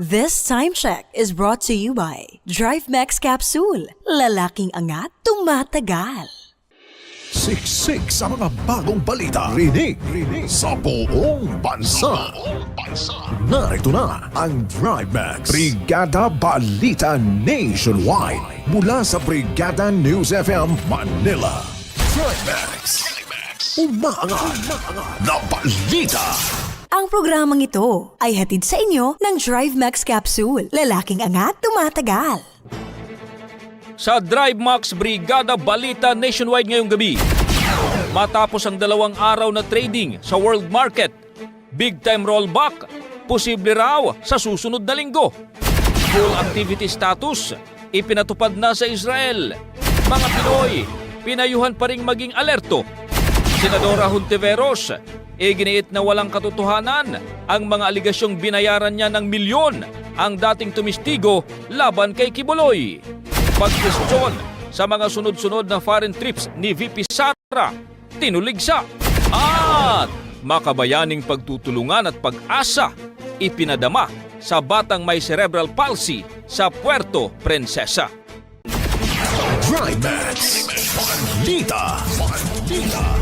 This time check is brought to you by Drive Max Capsule. Lalaking angat, tumatagal. Siksik sa mga bagong balita. Rinig, rinig sa buong bansa. Narito na ang Drive Max. Brigada Balita Nationwide. Mula sa Brigada News FM Manila. Drive Max. Umaangat na balita. Ang programang ito ay hatid sa inyo ng Drive Max Capsule. Lalaking angat, tumatagal. Sa Drive Max Brigada Balita Nationwide ngayong gabi. Matapos ang dalawang araw na trading sa world market, big time rollback, posible raw sa susunod na linggo. Full activity status, ipinatupad na sa Israel. Mga Pinoy, pinayuhan pa ring maging alerto. Senadora Hontiveros, iginiit na walang katotohanan ang mga aligasyong binayaran niya ng milyon ang dating tumistigo laban kay Kibuloy. Pagkwestiyon sa mga sunod-sunod na foreign trips ni VP Sara, tinulig siya. At makabayaning pagtutulungan at pag-asa ipinadama sa batang may cerebral palsy sa Puerto Princesa. Drive Max. Balita.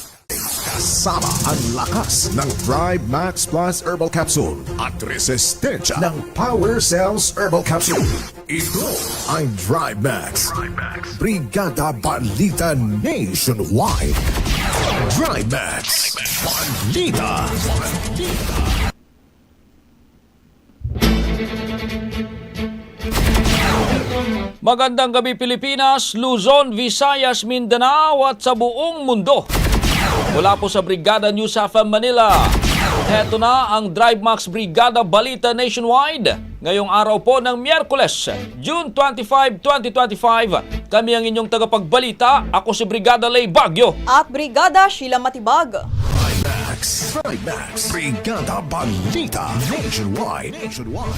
Kasama ang lakas ng Drive Max Plus Herbal Capsule at resistensya ng Power Cells Herbal Capsule. Ito ang Drive Max. Brigada Balita Nationwide. Drive Max. Balita. Balita. Magandang gabi Pilipinas, Luzon, Visayas, Mindanao at sa buong mundo. Mula po sa Brigada News FM Manila. Heto na ang Drive Max Brigada Balita Nationwide. Ngayong araw po ng Miyerkules, June 25, 2025. Kami ang inyong tagapagbalita. Ako si Brigada Lay Bagyo. at Brigada Sheila Matibag. Max. Drive Max. Brigada Balita Nationwide. Nationwide.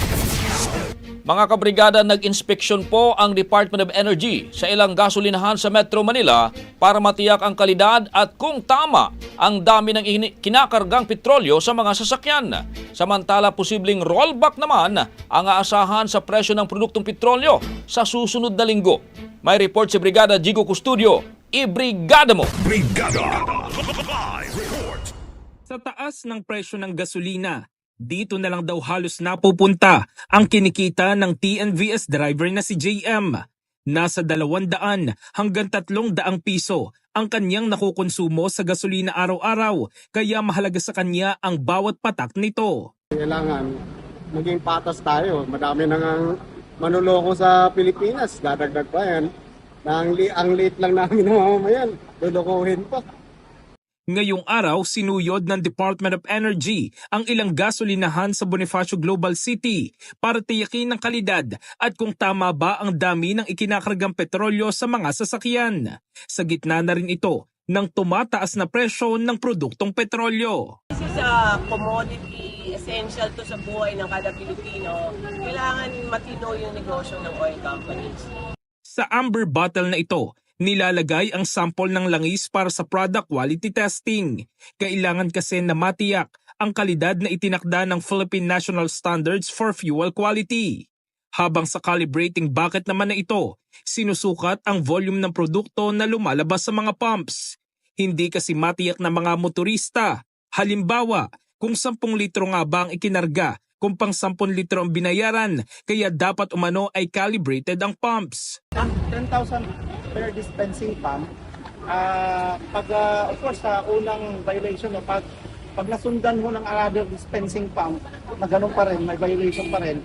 Mga kabrigada, nag-inspeksyon po ang Department of Energy sa ilang gasolinahan sa Metro Manila para matiyak ang kalidad at kung tama ang dami ng kinakargang petrolyo sa mga sasakyan. Samantala, posibleng rollback naman ang aasahan sa presyo ng produktong petrolyo sa susunod na linggo. May report si Brigada Jigo Custodio. I-brigada mo! Brigada. Sa taas ng presyo ng gasolina, dito na lang daw halos napupunta ang kinikita ng TNVS driver na si JM. Nasa 200 hanggang 300 piso ang kanyang nakukonsumo sa gasolina araw-araw kaya mahalaga sa kanya ang bawat patak nito. Kailangan maging patas tayo. Madami nang ang manuloko sa Pilipinas. Dadagdag pa yan. Na ang, li- ang late lang namin ng mamamayan. Lulukuhin pa. Ngayong araw, sinuyod ng Department of Energy ang ilang gasolinahan sa Bonifacio Global City para tiyakin ang kalidad at kung tama ba ang dami ng ikinakargang petrolyo sa mga sasakyan. Sa gitna na rin ito ng tumataas na presyo ng produktong petrolyo. This is a commodity, essential to sa buhay ng kada Pilipino. Kailangan matino yung negosyo ng oil companies. Sa amber bottle na ito, nilalagay ang sample ng langis para sa product quality testing. Kailangan kasi na matiyak ang kalidad na itinakda ng Philippine National Standards for Fuel Quality. Habang sa calibrating bucket naman na ito, sinusukat ang volume ng produkto na lumalabas sa mga pumps. Hindi kasi matiyak ng mga motorista. Halimbawa, kung 10 litro nga ba ang ikinarga, kung pang 10 litro ang binayaran, kaya dapat umano ay calibrated ang pumps. 10,000 per dispensing pump. Ah, pag ah, of course sa unang violation no, pag pag nasundan mo ng another dispensing pump na ganun pa rin, may violation pa rin,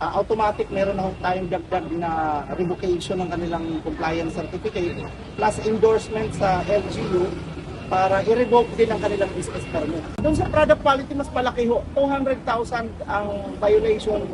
ah, automatic meron na tayong dagdag na revocation ng kanilang compliance certificate plus endorsement sa LGU para i-revoke din ang kanilang business permit. Doon sa product quality, mas malaki ho. 200,000 ang violation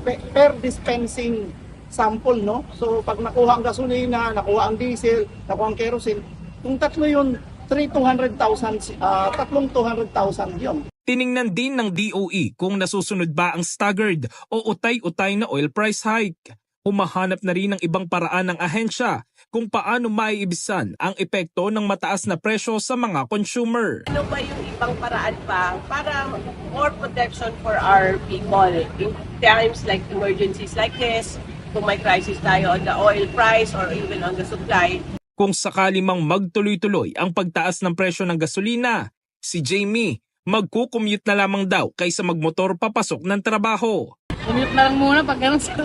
pe- per dispensing sample, no? So, pag nakuha ang gasolina, nakuha ang diesel, nakuha ang kerosene, kung tatlo yun, 3 200,000, ah, tatlong 200,000 yun. Tiningnan din ng DOE kung nasusunod ba ang staggered o utay-utay na oil price hike. Humahanap na rin ng ibang paraan ng ahensya kung paano maiibisan ang epekto ng mataas na presyo sa mga consumer. Ano ba yung ibang paraan pa para more protection for our people in times like emergencies like this, kung may crisis tayo on the oil price or even on the supply, Kung sakali mang magtuloy-tuloy ang pagtaas ng presyo ng gasolina, si Jamie magkukommute na lamang daw kaysa magmotor papasok ng trabaho. Commute na lang muna pag ganun sa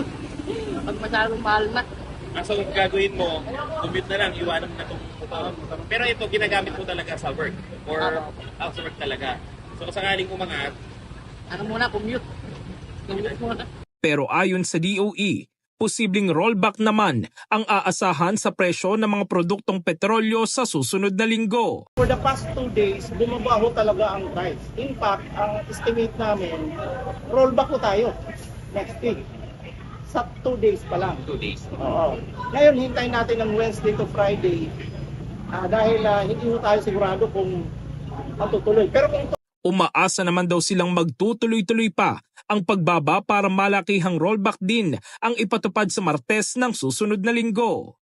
pag masyadong mahal na. Ah, so gagawin mo, commute na lang, iwanan mo na itong Pero ito, ginagamit mo talaga sa work or out sa work talaga. So kung sakaling umangat, Ano muna, commute. Commute muna. Pero ayon sa DOE, posibleng rollback naman ang aasahan sa presyo ng mga produktong petrolyo sa susunod na linggo. For the past two days, bumaba ho talaga ang price. In fact, ang estimate namin, rollback ko tayo next week. Sa two days pa lang. two days. Oo. Ngayon, hintayin natin ng Wednesday to Friday ah, dahil ah, hindi ho tayo sigurado kung matutuloy. Pero kung Umaasa naman daw silang magtutuloy-tuloy pa ang pagbaba para malakihang rollback din ang ipatupad sa Martes ng susunod na linggo.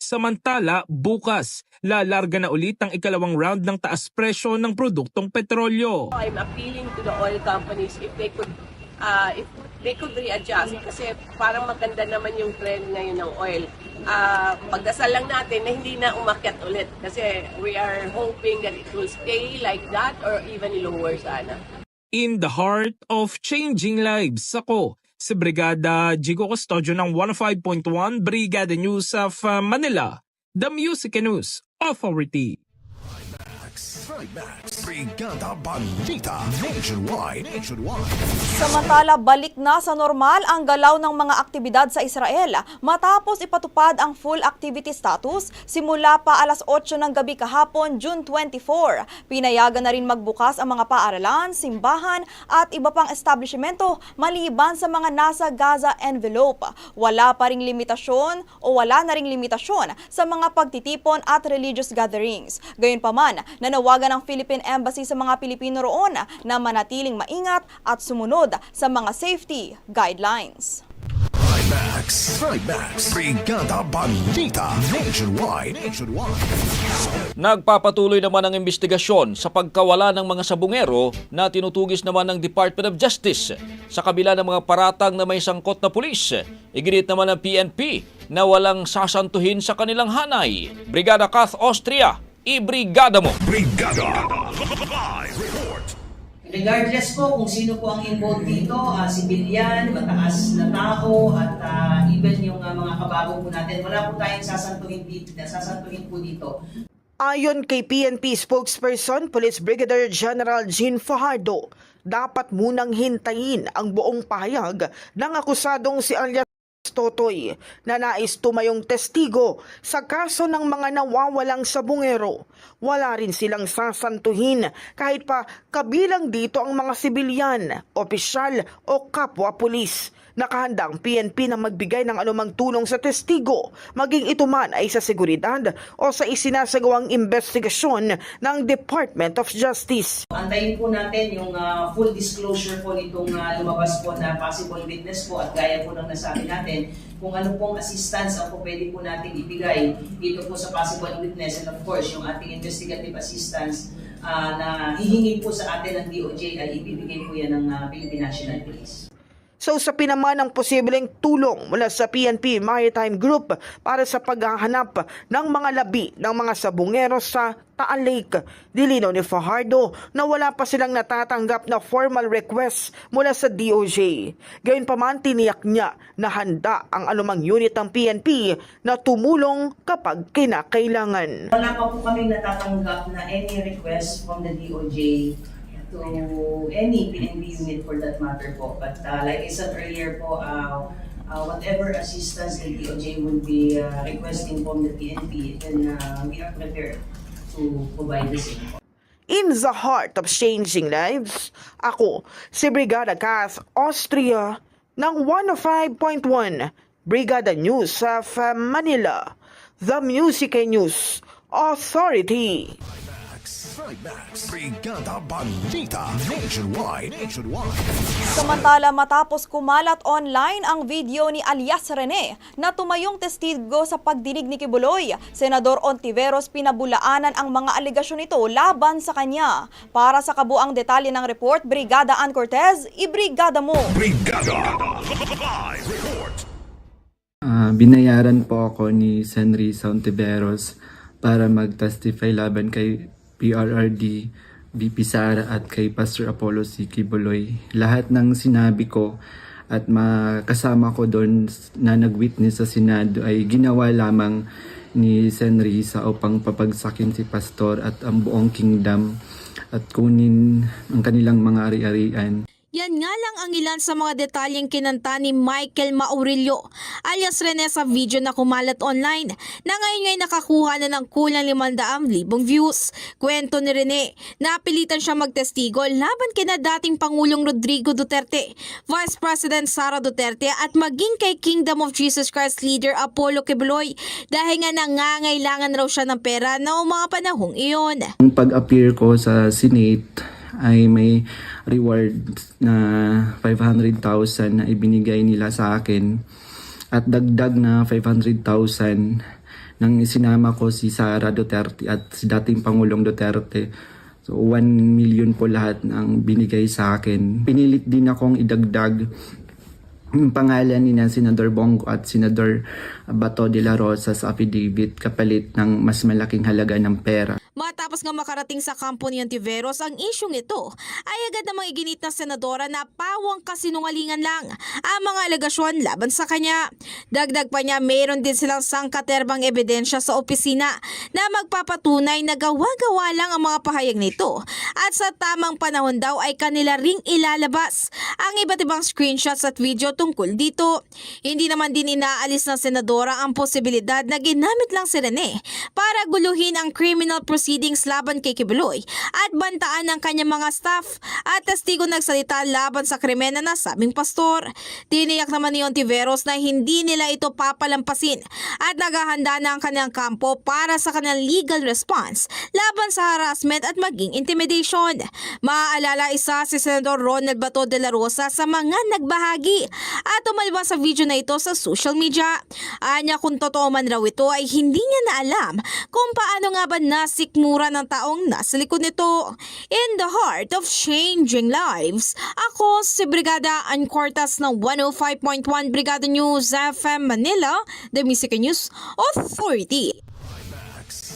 Samantala, bukas, lalarga na ulit ang ikalawang round ng taas presyo ng produktong petrolyo. I'm appealing to the oil companies if they could uh, if they could readjust kasi parang maganda naman yung trend ngayon ng oil. Uh, pagdasal lang natin na hindi na umakyat ulit kasi we are hoping that it will stay like that or even lower sana. In the heart of changing lives, ako si Brigada Jigo Custodio ng 105.1 Brigada News of uh, Manila, the Music News Authority. Trimax. Brigada Balita. Nationwide. Nationwide. Samantala, balik na sa normal ang galaw ng mga aktibidad sa Israel matapos ipatupad ang full activity status simula pa alas 8 ng gabi kahapon, June 24. Pinayagan na rin magbukas ang mga paaralan, simbahan at iba pang establishmento maliban sa mga nasa Gaza envelope. Wala pa ring limitasyon o wala na ring limitasyon sa mga pagtitipon at religious gatherings. Gayunpaman, nanawagan ang Philippine Embassy sa mga Pilipino roon na manatiling maingat at sumunod sa mga safety guidelines. Trimax. Trimax. Brigada Balita. Nationwide. Nationwide. Nagpapatuloy naman ang investigasyon sa pagkawala ng mga sabungero na tinutugis naman ng Department of Justice sa kabila ng mga paratang na may sangkot na pulis. Iginit naman ng PNP na walang sasantuhin sa kanilang hanay. Brigada Kath Austria, ibrigada mo! Brigada. Live report. Regardless po kung sino po ang involved dito, uh, civilian, mataas na tao at ah, even yung ah, mga kabago po natin, wala po tayong sasantuhin dito, sasantuhin po dito. Ayon kay PNP spokesperson Police Brigadier General Jean Fajardo, dapat munang hintayin ang buong pahayag ng akusadong si alias Totoy na nais tumayong testigo sa kaso ng mga nawawalang sabungero. Wala rin silang sasantuhin kahit pa kabilang dito ang mga sibilyan, opisyal o kapwa pulis. Nakahanda ang PNP na magbigay ng anumang tulong sa testigo, maging ito man ay sa seguridad o sa isinasagawang investigasyon ng Department of Justice. Antayin po natin yung ah, full disclosure po nitong ah, lumabas po na possible witness po at gaya po ng nasabi natin kung ano pong assistance ang po pwede po natin ibigay dito po sa possible witness and of course yung ating investigative assistance ah, na hihingi po sa atin ng DOJ ay ibibigay po yan ng ah, Philippine National Police. So sa pinaman ng posibleng tulong mula sa PNP Maritime Group para sa paghahanap ng mga labi ng mga sabungero sa Taal Lake, dilino ni Fajardo na wala pa silang natatanggap na formal request mula sa DOJ. Gayunpaman tiniyak niya na handa ang anumang unit ng PNP na tumulong kapag kinakailangan. Wala pa po kami natatanggap na any request from the DOJ to any PNP unit for that matter po. But uh, like I said earlier po, uh, uh, whatever assistance the DOJ will be uh, requesting from the PNP, then uh, we are prepared to provide the same. In the heart of changing lives, ako si Brigada Kath Austria ng 105.1 Brigada News of Manila, the Music and News Authority. Trimax, Brigada Balita Nationwide. Nationwide. Samantala matapos kumalat online ang video ni alias Rene na tumayong testigo sa pagdinig ni Kibuloy, Senador Ontiveros pinabulaanan ang mga aligasyon nito laban sa kanya. Para sa kabuang detalye ng report, Brigada Ann Cortez, ibrigada mo! Brigada Live Report. Ah, binayaran po ako ni Senri Sauntiveros para mag-testify laban kay PRRD, VP Sara at kay Pastor Apollo C. Kibuloy. Lahat ng sinabi ko at makasama ko doon na nag-witness sa Senado ay ginawa lamang ni Senri sa upang papagsakin si Pastor at ang buong kingdom at kunin ang kanilang mga ari-arian. Yan nga lang ang ilan sa mga detalyeng kinanta ni Michael Maurilio alias Rene sa video na kumalat online na ngayon ngay nakakuha na ng kulang 500,000 views. Kwento ni Rene, napilitan siya magtestigo laban kina dating Pangulong Rodrigo Duterte, Vice President Sara Duterte at maging kay Kingdom of Jesus Christ leader Apollo Quiboloy dahil nga nangangailangan raw siya ng pera noong mga panahong iyon. Ang pag-appear ko sa Senate ay may reward na 500,000 na ibinigay nila sa akin at dagdag na 500,000 nang isinama ko si Sara Duterte at si dating Pangulong Duterte. So 1 million po lahat ng binigay sa akin. Pinilit din akong idagdag yung pangalan ni na Senador Bongo at Senador Bato de la Rosa sa affidavit kapalit ng mas malaking halaga ng pera. Matapos nga makarating sa kampo ni Antiveros ang isyong ito, ay agad namang iginit ng senadora na pawang kasinungalingan lang ang mga alegasyon laban sa kanya. Dagdag pa niya, mayroon din silang sangkaterbang ebidensya sa opisina na magpapatunay na gawa-gawa lang ang mga pahayag nito at sa tamang panahon daw ay kanila ring ilalabas ang iba't ibang screenshots at video tungkol dito. Hindi naman din inaalis ng senadora ang posibilidad na ginamit lang si Rene para guluhin ang criminal proceedings laban kay Kibuloy at bantaan ng kanyang mga staff at testigo nagsalita laban sa krimen na nasabing pastor. Tiniyak naman ni Ontiveros na hindi nila ito papalampasin at naghahanda na ang kanilang kampo para sa kanilang legal response laban sa harassment at maging intimidation. Maaalala isa si Senador Ronald Bato de la Rosa sa mga nagbahagi at umalwa sa video na ito sa social media. Anya kung totoo man raw ito ay hindi niya na alam kung paano nga ba nasikmura ng taong nasa likod nito. In the heart of changing lives, ako si Brigada Ancortas ng 105.1 Brigada News FM Manila, the Music News Authority.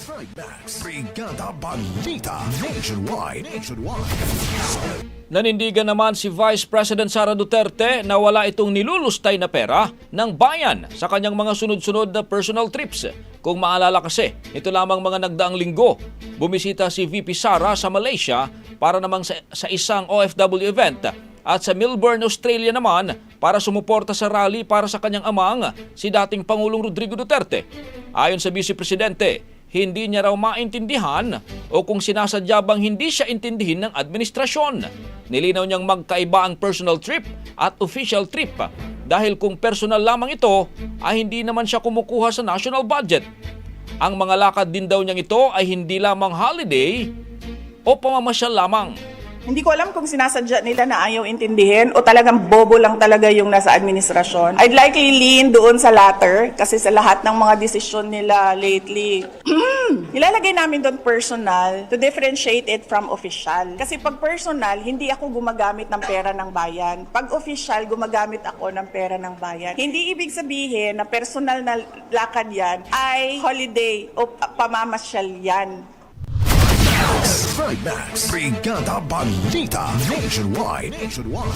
Trimax. Brigada Balita. Nationwide. Nationwide. Nanindigan naman si Vice President Sara Duterte na wala itong nilulustay na pera ng bayan sa kanyang mga sunod-sunod na personal trips. Kung maalala kasi, ito lamang mga nagdaang linggo, bumisita si VP Sara sa Malaysia para namang sa, sa isang OFW event at sa Melbourne, Australia naman para sumuporta sa rally para sa kanyang amang si dating Pangulong Rodrigo Duterte. Ayon sa Vice Presidente, hindi niya raw maintindihan o kung sinasadya bang hindi siya intindihin ng administrasyon. Nilinaw niyang magkaiba ang personal trip at official trip dahil kung personal lamang ito ay hindi naman siya kumukuha sa national budget. Ang mga lakad din daw niyang ito ay hindi lamang holiday o pamamasyal lamang. Hindi ko alam kung sinasadya nila na ayaw intindihin o talagang bobo lang talaga yung nasa administrasyon. I'd likely lean doon sa latter kasi sa lahat ng mga desisyon nila lately, nilalagay namin doon personal to differentiate it from official. Kasi pag personal, hindi ako gumagamit ng pera ng bayan. Pag official, gumagamit ako ng pera ng bayan. Hindi ibig sabihin na personal na lakad yan ay holiday o pamamasyal yan. Trimax. Brigada Balita. Nationwide. Nationwide.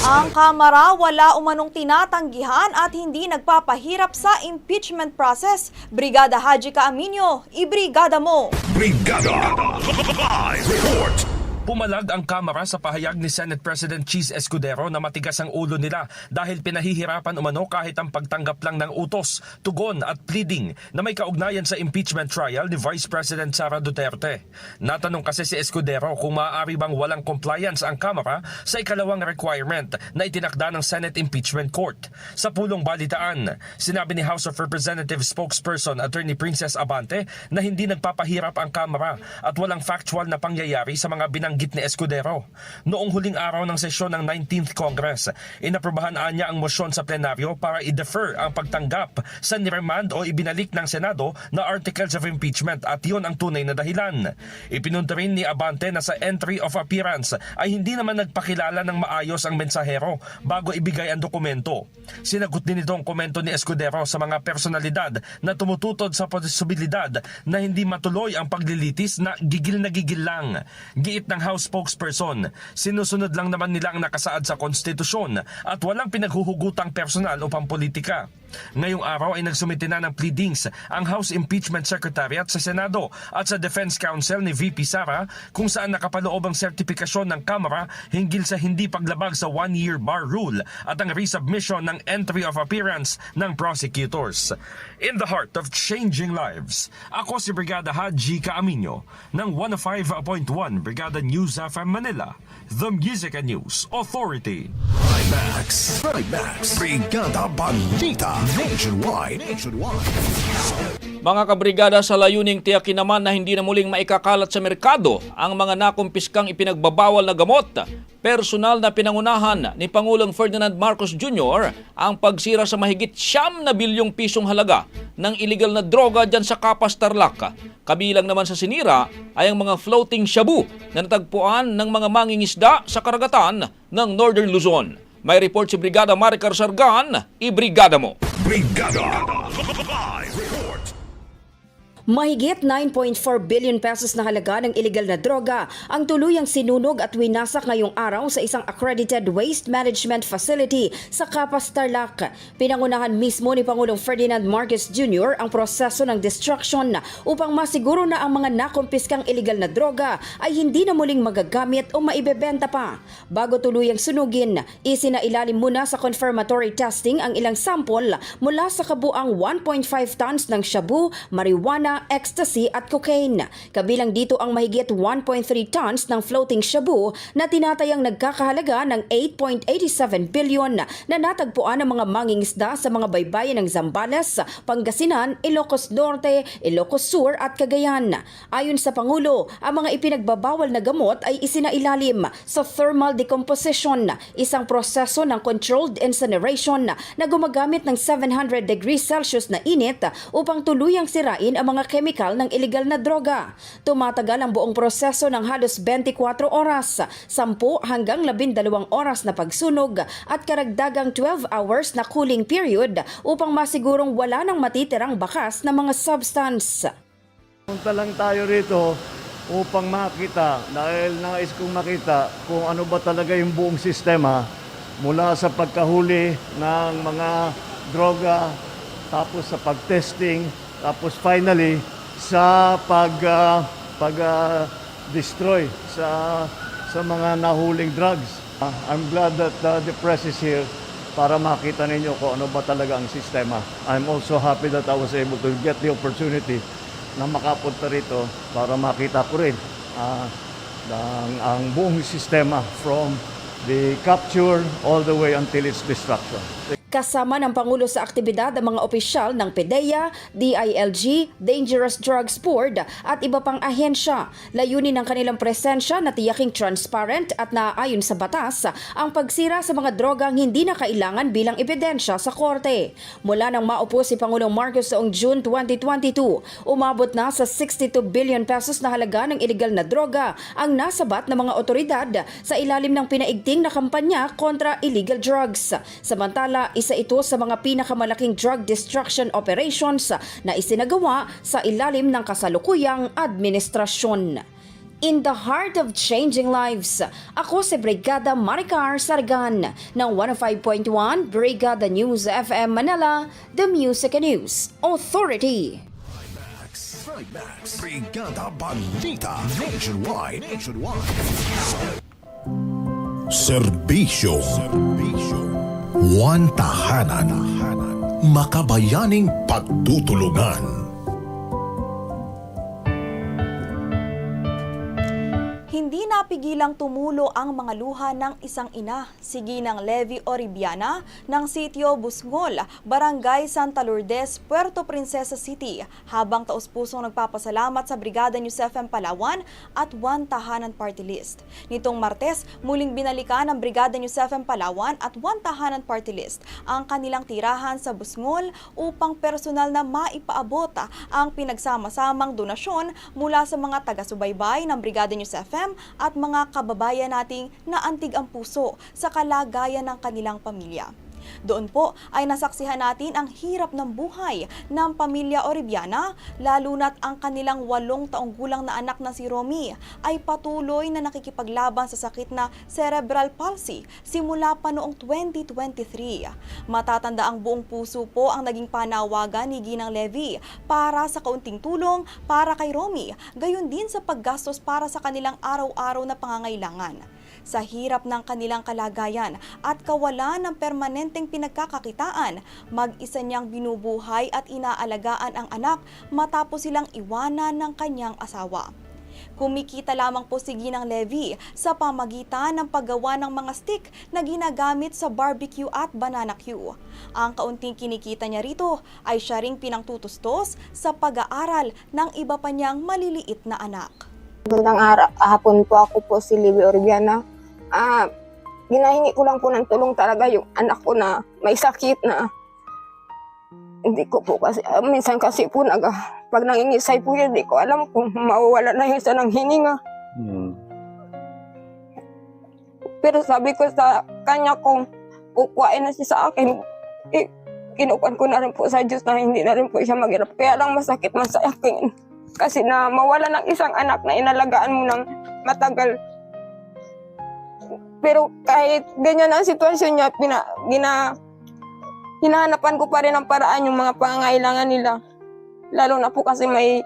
Ang Kamara wala umanong tinatanggihan at hindi nagpapahirap sa impeachment process. Brigada Haji Kaaminyo, ibrigada mo! Brigada. Live report. Pumalag ang Kamara sa pahayag ni Senate President Cheese Escudero na matigas ang ulo nila dahil pinahihirapan umano kahit ang pagtanggap lang ng utos, tugon at pleading na may kaugnayan sa impeachment trial ni Vice President Sara Duterte. Natanong kasi si Escudero kung maaari bang walang compliance ang Kamara sa ikalawang requirement na itinakda ng Senate Impeachment Court. Sa pulong balitaan, sinabi ni House of Representatives spokesperson Attorney Princess Abante na hindi nagpapahirap ang Kamara at walang factual na pangyayari sa mga binanggit ni Escudero. Noong huling araw ng sesyon ng 19th Congress, inaprobahan niya ang motion sa plenaryo para i-defer ang pagtanggap sa niremand o ibinalik ng Senado na articles of impeachment at yun ang tunay na dahilan. Ipinunto rin ni Abante na sa entry of appearance ay hindi naman nagpakilala ng maayos ang mensahero bago ibigay ang dokumento. Sinagot din itong komento ni Escudero sa mga personalidad na tumututod sa posibilidad na hindi matuloy ang paglilitis na gigil na gigil lang. Giit ng House spokesperson, sinusunod lang naman nila ang nakasaad sa konstitusyon at walang pinaghuhugutang personal o pampolitika. Ngayong araw ay nagsumite na ng pleadings ang House Impeachment Secretariat sa Senado at sa Defense Council ni VP Sara kung saan nakapaloob ang sertifikasyon ng Kamara hinggil sa hindi paglabag sa one-year bar rule at ang resubmission ng entry of appearance ng prosecutors. In the heart of changing lives, ako si Brigada Haji Kaaminyo ng 105.1 Brigada News FM Manila, the Music and News Authority. Trimax. Trimax. Brigada Balita. Nationwide. Nationwide. Mga kabrigada sa layuning tiyakin naman na hindi na muling maikakalat sa merkado ang mga nakumpiskang ipinagbabawal na gamot. Personal na pinangunahan ni Pangulong Ferdinand Marcos Jr. ang pagsira sa mahigit siyam na bilyong pisong halaga ng illegal na droga dyan sa Kapas Tarlac. Kabilang naman sa sinira ay ang mga floating shabu na natagpuan ng mga mangingisda sa karagatan ng Northern Luzon. May report si Brigada Maricar Sargan, ibrigada mo. Brigada. Live. Mahigit 9.4 billion pesos na halaga ng illegal na droga ang tuluyang sinunog at winasak ngayong araw sa isang accredited waste management facility sa Capas Tarlac. Pinangunahan mismo ni Pangulong Ferdinand Marcos Jr. ang proseso ng destruction upang masiguro na ang mga nakumpiskang illegal na droga ay hindi na muling magagamit o maibebenta pa. Bago tuluyang sunugin, isinailalim muna sa confirmatory testing ang ilang sample mula sa kabuang 1.5 tons ng shabu, marijuana, ecstasy at cocaine. Kabilang dito ang mahigit 1.3 tons ng floating shabu na tinatayang nagkakahalaga ng 8.87 billion na natagpuan ng mga mangingisda sa mga baybayin ng Zambales, Pangasinan, Ilocos Norte, Ilocos Sur at Cagayan. Ayon sa Pangulo, ang mga ipinagbabawal na gamot ay isinailalim sa thermal decomposition, isang proseso ng controlled incineration na gumagamit ng 700 degrees Celsius na init upang tuluyang sirain ang mga kemikal ng illegal na droga. Tumatagal ang buong proseso ng halos 24 oras, 10 hanggang 12 oras na pagsunog at karagdagang 12 hours na cooling period upang masigurong wala nang matitirang bakas na mga substance. Punta lang tayo rito upang makita dahil nais kong makita kung ano ba talaga yung buong sistema mula sa pagkahuli ng mga droga, tapos sa pag-testing, tapos finally sa pag ah, pag ah, destroy sa sa mga nahuling drugs. Ah, I'm glad that uh, the press is here para makita ninyo kung ano ba talaga ang sistema. I'm also happy that I was able to get the opportunity na makapunta rito para makita ko rin ah, ang, ang buong sistema from the capture all the way until its destruction. Kasama ng Pangulo sa aktibidad ang mga opisyal ng PDEA, DILG, Dangerous Drugs Board at iba pang ahensya. Layunin ng kanilang presensya na tiyaking transparent at naaayon sa batas ang pagsira sa mga drogang hindi na kailangan bilang ebidensya sa korte. Mula nang maupo si Pangulong Marcos noong June 2022, umabot na sa 62 billion pesos na halaga ng illegal na droga ang nasabat ng mga otoridad sa ilalim ng pinaigting na kampanya kontra illegal drugs. Samantala, isa ito sa mga pinakamalaking drug destruction operations na isinagawa sa ilalim ng kasalukuyang administrasyon. In the heart of changing lives, ako si Brigada Maricar Sargan ng 105.1 Brigada News FM Manila, The Music and News Authority. Trimax. Brigada Balita. Nationwide. Nationwide. Serbisyo. One tahanan. Makabayaning pagtutulungan. Hindi napigilang tumulo ang mga luha ng isang ina, si Ginang Levi Oribiana ng sitio Busngol, Barangay Santa Lourdes, Puerto Princesa City, habang taus-pusong nagpapasalamat sa Brigada News FM Palawan at One Tahanan Party List. Nitong Martes, muling binalikan ng Brigada News FM Palawan at One Tahanan Party List ang kanilang tirahan sa Busngol upang personal na maipaabot ang pinagsama-samang donasyon mula sa mga taga-subaybay ng Brigada News FM at mga kababayan nating naantig ang puso sa kalagayan ng kanilang pamilya. Doon po ay nasaksihan natin ang hirap ng buhay ng pamilya Oribiana, lalo na't ang kanilang walong taong gulang na anak na si Romy ay patuloy na nakikipaglaban sa sakit na cerebral palsy simula pa noong 2023. Matatanda ang buong puso po ang naging panawagan ni Ginang Levy para sa kaunting tulong para kay Romy, gayon din sa paggastos para sa kanilang araw-araw na pangangailangan sa hirap ng kanilang kalagayan at kawalan ng permanenteng pinagkakakitaan, mag-isa niyang binubuhay at inaalagaan ang anak matapos silang iwanan ng kanyang asawa. Kumikita lamang po si Ginang Levy sa pamagitan ng paggawa ng mga stick na ginagamit sa barbecue at banana queue. Ang kaunting kinikita niya rito ay siya ring pinangtutustos sa pag-aaral ng iba pa niyang maliliit na anak. Magandang hapon po ako po si Libby Orbiana. Ah, ginahingi ko lang po ng tulong talaga yung anak ko na may sakit na hindi ko po kasi, ah, minsan kasi po naga, pag nangingisay po yun, hindi ko alam kung mawawala na yun sa ng hininga. Pero sabi ko sa kanya kung kukuhain na siya sa akin, eh, kinukuhan ko na rin po sa Diyos na hindi na rin po siya maghirap. Kaya lang masakit man sa akin. Kasi na mawala ng isang anak na inalagaan mo ng matagal. Pero kahit ganyan ang sitwasyon niya, pina, gina, hinahanapan ko pa rin ang paraan yung mga pangangailangan nila. Lalo na po kasi may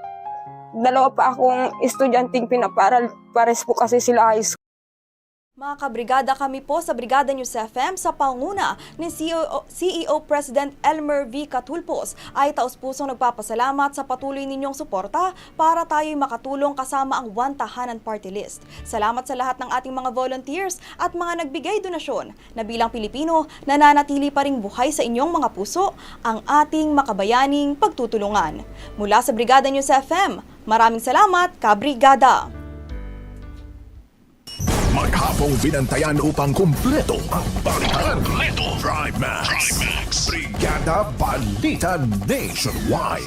dalawa pa akong estudyanteng pinaparal. Pares po kasi sila high school. Mga kabrigada kami po sa Brigada News FM sa panguna ni CEO, CEO President Elmer V. Catulpos ay taus-pusong nagpapasalamat sa patuloy ninyong suporta para tayo'y makatulong kasama ang One Tahanan Party List. Salamat sa lahat ng ating mga volunteers at mga nagbigay donasyon na bilang Pilipino nananatili pa ring buhay sa inyong mga puso ang ating makabayaning pagtutulungan. Mula sa Brigada News FM, maraming salamat, Kabrigada! Maghapong binantayan upang kumpleto ang balitan. Kumpleto. Drive Max. Brigada Balita Nationwide.